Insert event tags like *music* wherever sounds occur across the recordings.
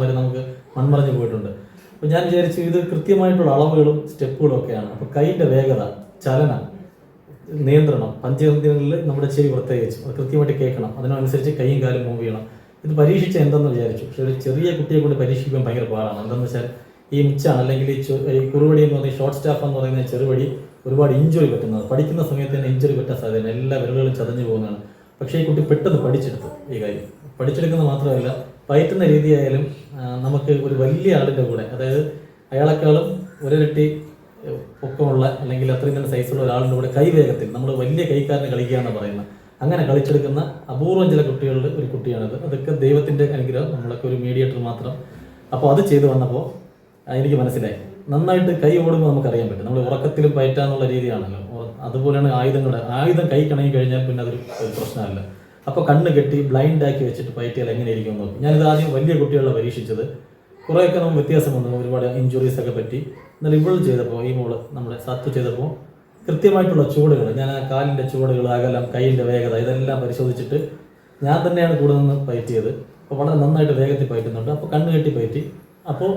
വരെ നമുക്ക് മൺമറഞ്ഞു പോയിട്ടുണ്ട്. അപ്പോൾ ഞാൻ വിചാരിച്ചു ഇത് കൃത്യമായിട്ടുള്ള അളവുകളും സ്റ്റെപ്പുകളും ഒക്കെയാണ്. അപ്പോൾ കൈയിന്റെ വേഗത ചലനം നിയന്ത്രണം പഞ്ചതന്ത്രങ്ങളിൽ നമ്മുടെ ചെവി പ്രത്യേകിച്ച് അത് കൃത്യമായിട്ട് കേൾക്കണം. അതിനനുസരിച്ച് കൈയും കാലും മൂവ് ചെയ്യണം. ഇത് പരീക്ഷിച്ച എന്തെന്ന് വിചാരിച്ചു. പക്ഷെ ഒരു ചെറിയ കുട്ടിയെ കൊണ്ട് പരീക്ഷിക്കാൻ ഭയങ്കര പാടാണ്. എന്താണെന്ന് വെച്ചാൽ ഈ മിച്ചാണ് അല്ലെങ്കിൽ ഈ കുറുവടി എന്ന് പറയുന്ന ഷോർട്ട് സ്റ്റാഫ് എന്ന് പറയുന്ന ചെറുവടി ഒരുപാട് ഇഞ്ചുറി പറ്റുന്നത്. പഠിക്കുന്ന സമയത്ത് തന്നെ ഇഞ്ചുറി പറ്റാൻ സാധ്യതയാണ് എല്ലാ വിരലുകളും ചതഞ്ഞു പോകുന്നതാണ്. പക്ഷേ ഈ കുട്ടി പെട്ടെന്ന് പഠിച്ചെടുത്തു ഈ കാര്യം. പഠിച്ചെടുക്കുന്നത് മാത്രമല്ല പയറ്റുന്ന രീതിയായാലും നമുക്ക് ഒരു വലിയ ആളിന്റെ കൂടെ അതായത് അയാളെക്കാളും ഒരിരട്ടി പൊക്കമുള്ള അല്ലെങ്കിൽ അത്രയും തന്നെ സൈസുള്ള ഒരാളിന്റെ കൂടെ കൈവേഗത്തിൽ നമ്മൾ വലിയ കൈക്കാരനെ കളിക്കുക എന്ന് പറയുന്നത് അങ്ങനെ കളിച്ചെടുക്കുന്ന അപൂർവം ചില കുട്ടികളുടെ ഒരു കുട്ടിയാണിത്. അതൊക്കെ ദൈവത്തിന്റെ അനുഗ്രഹം നമ്മളൊക്കെ ഒരു മീഡിയേറ്റർ മാത്രം. അപ്പോൾ അത് ചെയ്തു വന്നപ്പോൾ എനിക്ക് മനസ്സിലായി. നന്നായിട്ട് കൈ ഓടുമ്പോൾ നമുക്കറിയാൻ പറ്റും. നമ്മൾ ഉറക്കത്തിലും പയറ്റാന്നുള്ള രീതിയാണല്ലോ. അതുപോലെയാണ് ആയുധങ്ങളുടെ. ആയുധം കൈ കണങ്ങി കഴിഞ്ഞാൽ പിന്നെ അതൊരു പ്രശ്നമല്ല. അപ്പോൾ കണ്ണ് കെട്ടി ബ്ലൈൻഡ് ആക്കി വെച്ചിട്ട് പയറ്റിയാൽ എങ്ങനെ ഇരിക്കും എന്ന് നോക്കും. ഞാനിത് ആദ്യം വലിയ കുട്ടികളെ പരീക്ഷിച്ചത്. കുറേയൊക്കെ നമുക്ക് വ്യത്യാസം വന്നു ഒരുപാട് ഇഞ്ചുറീസ് ഒക്കെ പറ്റി. എന്നാൽ ഇവൾ ചെയ്തപ്പോൾ ഈ മോൾ നമ്മുടെ സത്ത് ചെയ്തപ്പോൾ കൃത്യമായിട്ടുള്ള ചുവടുകൾ ഞാൻ ആ കാലിന്റെ ചുവടുകൾ അകലം കൈയിന്റെ വേഗത ഇതെല്ലാം പരിശോധിച്ചിട്ട് ഞാൻ തന്നെയാണ് കൂടെ നിന്ന് പയറ്റിയത്. അപ്പോൾ വളരെ നന്നായിട്ട് വേഗത്തിൽ പയറ്റുന്നുണ്ട്. അപ്പോൾ കണ്ണ് കെട്ടി പയറ്റി. അപ്പോൾ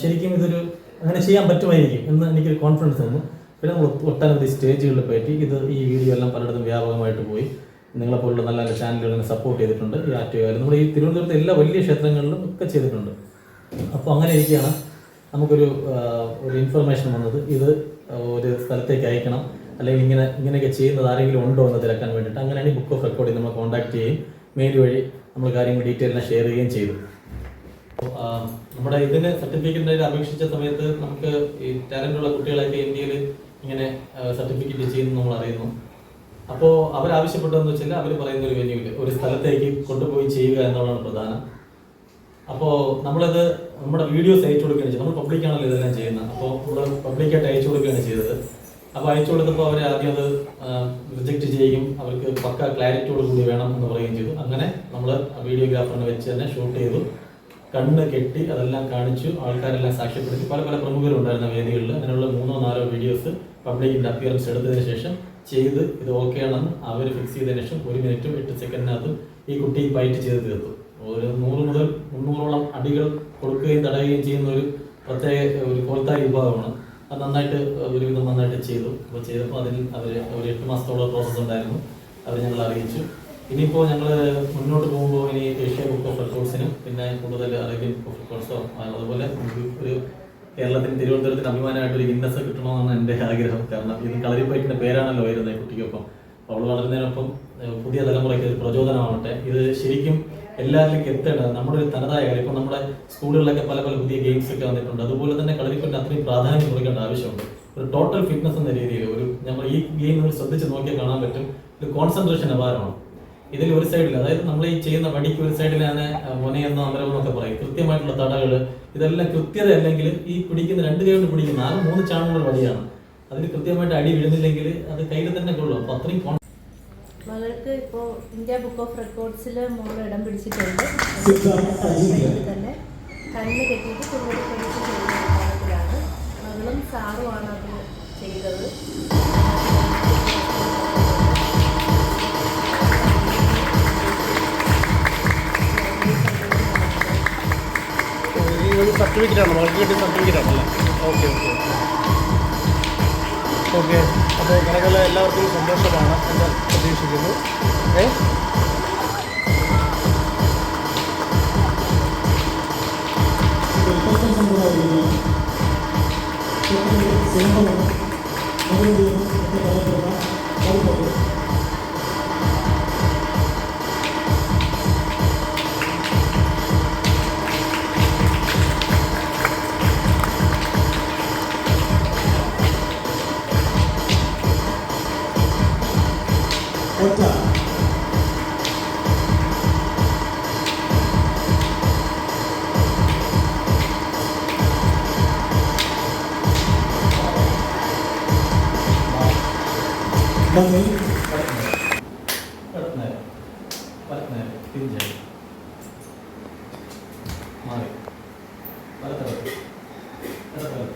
ശരിക്കും ഇതൊരു അങ്ങനെ ചെയ്യാൻ പറ്റുമായിരിക്കും എന്ന് എനിക്കൊരു കോൺഫിഡൻസ് തന്നു പിന്നെ നമ്മൾ ഒട്ടനവധി സ്റ്റേജുകളിൽ പറ്റി ഇത് ഈ വീഡിയോ എല്ലാം പലയിടത്തും വ്യാപകമായിട്ട് പോയി. നിങ്ങളെപ്പോലുള്ള നല്ല നല്ല ചാനലുകൾ സപ്പോർട്ട് ചെയ്തിട്ടുണ്ട്. ഈ ആറ്റുകാർ നമ്മൾ ഈ തിരുവനന്തപുരത്തെ എല്ലാ വലിയ ക്ഷേത്രങ്ങളിലും ഒക്കെ ചെയ്തിട്ടുണ്ട്. അപ്പോൾ അങ്ങനെ ഇരിക്കുകയാണ്. നമുക്കൊരു ഒരു ഇൻഫർമേഷൻ വന്നത്. ഇത് ഒരു സ്ഥലത്തേക്ക് അയക്കണം. അല്ലെങ്കിൽ ഇങ്ങനെ ഇങ്ങനെയൊക്കെ ചെയ്യുന്നത് ആരെങ്കിലും ഉണ്ടോ എന്ന് തിരക്കാൻ വേണ്ടിയിട്ട് അങ്ങനെയാണ് ഈ ബുക്ക് ഓഫ് റെക്കോർഡിൽ നമ്മൾ കോൺടാക്ട് ചെയ്യുകയും മെയിൽ വഴി നമ്മൾ കാര്യങ്ങൾ ഡീറ്റെയിലിനെ ഷെയർ ചെയ്യുകയും ചെയ്തു നമ്മുടെ ഇതിന് ഒരു അപേക്ഷിച്ച സമയത്ത് നമുക്ക് ഈ ടാലന്റുള്ള ഉള്ള കുട്ടികളെയൊക്കെ ഇന്ത്യയിൽ ഇങ്ങനെ സർട്ടിഫിക്കറ്റ് ചെയ്യുന്നു നമ്മൾ അറിയുന്നു. അപ്പോൾ അവരാവശ്യപ്പെട്ടതെന്ന് വെച്ചാൽ അവർ പറയുന്ന ഒരു വെന്യൂവിൽ ഒരു സ്ഥലത്തേക്ക് കൊണ്ടുപോയി ചെയ്യുക എന്നുള്ളതാണ് പ്രധാനം. അപ്പോൾ നമ്മളത് നമ്മുടെ വീഡിയോസ് അയച്ചു കൊടുക്കുകയാണ് ചെയ്തത് നമ്മൾ പബ്ലിക്കാണല്ലോ ഇതെല്ലാം ചെയ്യുന്നത്. അപ്പോൾ നമ്മൾ പബ്ലിക്കായിട്ട് അയച്ചു കൊടുക്കുകയാണ് ചെയ്തത്. അപ്പോൾ അയച്ചു കൊടുത്തപ്പോൾ അവർ ആദ്യം അത് റിജക്റ്റ് ചെയ്യുകയും അവർക്ക് പക്ക ക്ലാരിറ്റിയോട് കൂടി വേണം എന്ന് പറയുകയും ചെയ്തു. അങ്ങനെ നമ്മൾ വീഡിയോഗ്രാഫറിനെ വെച്ച് തന്നെ ഷൂട്ട് ചെയ്തു. കണ്ണ് കെട്ടി അതെല്ലാം കാണിച്ചു ആൾക്കാരെല്ലാം സാക്ഷ്യപ്പെടുത്തി പല പല പ്രമുഖരുണ്ടായിരുന്ന വേദികളിൽ അങ്ങനെയുള്ള മൂന്നോ നാലോ വീഡിയോസ് പബ്ലിക്കിന്റെ അപ്പിയറൻസ് എടുത്തതിന് ശേഷം ചെയ്ത് ഇത് ഓക്കെ ആണെന്ന് അവർ ഫിക്സ് ചെയ്തതിന് ശേഷം ഒരു മിനിറ്റും എട്ട് സെക്കൻഡിനകത്ത് ഈ കുട്ടി ഫൈറ്റ് ചെയ്ത് തീർത്തു. ഒരു നൂറ് മുതൽ മുന്നൂറോളം അടികൾ കൊടുക്കുകയും തടയുകയും ചെയ്യുന്ന ഒരു പ്രത്യേക ഒരു കോൽത്താരി വിഭാഗമാണ്. അത് നന്നായിട്ട് ഒരുവിധം നന്നായിട്ട് ചെയ്തു. അപ്പോൾ ചെയ്തപ്പോൾ അതിൽ അവർ ഒരു എട്ട് മാസത്തോളം പ്രോസസ്സ് ഉണ്ടായിരുന്നു. അത് ഞങ്ങൾ അറിയിച്ചു. ഇനിയിപ്പോൾ ഞങ്ങൾ മുന്നോട്ട് പോകുമ്പോൾ ഇനി ഏഷ്യ ബുക്ക് ഓഫ് റെക്കോർഡ്സിനും പിന്നെ കൂടുതൽ അറേബ്യൻ ബുക്ക് ഓഫ് റെക്കോർഡ്സോ അതുപോലെ ഒരു കേരളത്തിന് തിരുവനന്തപുരത്തിന് അഭിമാനമായിട്ട് ഒരു ഗിന്നസ് കിട്ടണമെന്നാണ് എന്റെ ആഗ്രഹം. കാരണം ഇത് കളരിപ്പയറ്റിന്റെ പേരാണല്ലോ വരുന്നത് കുട്ടിക്കൊപ്പം. അപ്പോൾ അവൾ വളരുന്നതിനൊപ്പം പുതിയ തലമുറയ്ക്ക് ഒരു പ്രചോദനമാവട്ടെ. ഇത് ശരിക്കും എല്ലാവരിലേക്ക് എത്തേണ്ടത് നമ്മുടെ ഒരു തനതായ കാര്യം ഇപ്പോൾ നമ്മുടെ സ്കൂളുകളിലൊക്കെ പല പല പുതിയ ഗെയിംസ് ഒക്കെ വന്നിട്ടുണ്ട്. അതുപോലെ തന്നെ കളരിപ്പയറ്റിന് അത്രയും പ്രാധാന്യം കൊടുക്കേണ്ട ആവശ്യമുണ്ട്. ഒരു ടോട്ടൽ ഫിറ്റ്നസ് എന്ന രീതിയിൽ ഒരു നമ്മൾ ഈ ഗെയിം നമ്മൾ ശ്രദ്ധിച്ച് നോക്കിയാൽ കാണാൻ പറ്റും. ഒരു കോൺസെൻട്രേഷൻ അപാരമാണ്. ഇതിൽ ഒരു സൈഡിൽ അതായത് നമ്മൾ ഈ ചെയ്യുന്ന വടിക്ക് ഒരു സൈഡിൽ ഞാൻ മുനയെന്നോ അമരമെന്നോ ഒക്കെ പറയും. കൃത്യമായിട്ടുള്ള തടകൾ ഇതെല്ലാം കൃത്യത അല്ലെങ്കിൽ ഈ പിടിക്കുന്ന രണ്ട് കൈ കൊണ്ട് പിടിക്കുന്ന ആകെ മൂന്ന് ചാണകങ്ങൾ വടിയാണ് അതിന് കൃത്യമായിട്ട് അടി വീഴുന്നില്ലെങ്കിൽ അത് കയ്യിൽ തന്നെ കൊള്ളും. അപ്പൊ അത്രയും കോൺ- മകൾക്ക് ഇപ്പോൾ ഇന്ത്യ ബുക്ക് ഓഫ് റെക്കോർഡ്സിൽ മോൾ ഇടം പിടിച്ചിട്ടുണ്ട്. തന്നെ *laughs* കണ്ണ് കെട്ടിയിട്ട് കുറുകടി പഠിച്ച് ചെയ്യുന്ന മകളും സാറുമാണ് അത് ചെയ്തത്. ഇത് സർട്ടിഫിക്കറ്റ് ആണ്. മകൾക്ക് കിട്ടിയ സർട്ടിഫിക്കറ്റ് ആണല്ലേ ഓക്കെ ഓക്കെ ഓക്കെ അപ്പോൾ കലകല എല്ലാവർക്കും സന്തോഷമാണ് എന്ന് പ്രതീക്ഷിക്കുന്നു. ഏ? വലത്ത് നേരം. വലത്ത് നേരം. തിരിഞ്ഞാടി. മാറി. വലത്ത് വലത്ത്. ഇടത്ത് വലത്ത്.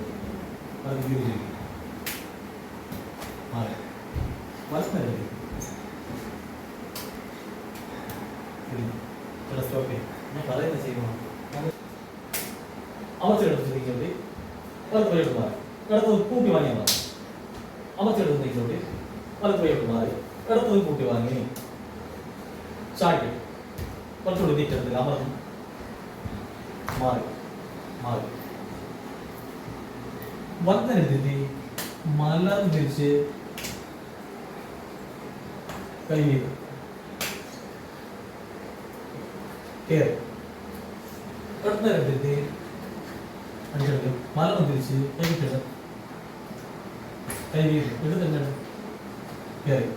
വലത്ത് തിരിഞ്ഞ്. മാറി. വലത്ത് നേരം. തിരിഞ്ഞ്. ഇവിടെ stop ചെയ്യ്. ഞാൻ പറയുന്നത് ചെയ്യുമോ? ഞാൻ വലത്ത് വഴിയോട്ട് മാറി ഇടത്തത് കൂട്ടി വാങ്ങിയാൽ മതി അമർച്ചെടുത്ത് നീക്കിയോട്ടി വലത്ത് വഴിയോട്ട് മാറി. ഇടത്തത് കൂട്ടി വാങ്ങി. ചാടി കുറച്ചുകൂടി നീക്കെടുത്തില്ല അമർന്നു മാറി. മാറി. വന്നെടുത്തി മലർന്ന് തിരിച്ച് കൈ വീട് കയറി എടുത്തി അടിച്ചെടുത്ത് മലർന്ന് തിരിച്ച് കൈ കിട്ടുക കൈ വീട് ഇത് തന്നെ കയറി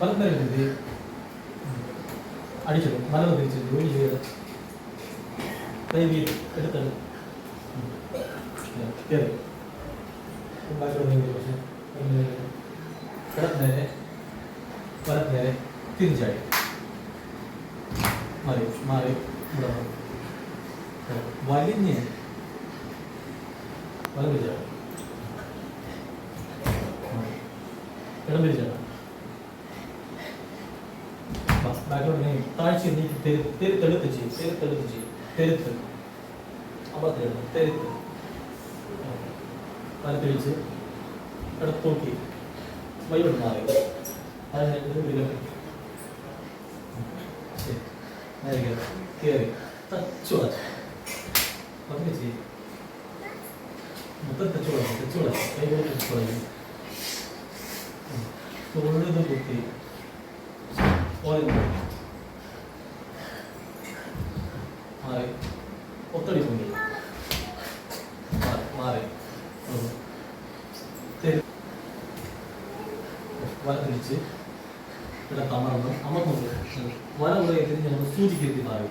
വലന്നെടുത്തി അടിച്ചെടുക്കും മലർന്ന് തിരിച്ച് ജോലി ചെയ്ത് കൈ വീട് എടുത്തത് കയറി പക്ഷേ കിടന്നേരെ വലത്തേരെ തിരിച്ചാടി മാറി മാറി ഇവിടെ വന്നു. വലിഞ്ഞ്. വലം തിരിച്ചാടി ഇടം തിരിച്ചാടി ബാക്കിലോട്ട് നീ താഴ്ച നീക്കി തെരുത്ത് തെരുത്തെടുത്ത് ചെയ്യും തെരുത്തെടുത്ത് ചെയ്യും. തെരുത്ത്. അമ്പത്തിരണ്ട് തെരുത്ത്. വലത്തിരിച്ച് ഇടത്തോക്കി വൈകിട്ട് മാറി. അത് കഴിഞ്ഞിട്ട് ഇതിലും ശരി. കയറി. കയറി. തച്ചു വളച്ചു പതുക്കെ ചെയ്യും. മൊത്തം തച്ചു വളച്ചു തച്ചു വളച്ചു കൈ കൊണ്ട് തച്ചു വളച്ചു തൊഴുത് കുത്തി. ഓരോ മാറി. ഒത്തടി പൊങ്ങി മാറി വല തിരിച്ച്. ഇവിടെ കമർന്ന് അമർന്നുണ്ട് വല കുറേ തിരിഞ്ഞ് നമ്മൾ സൂചിക്കെത്തി മാറി.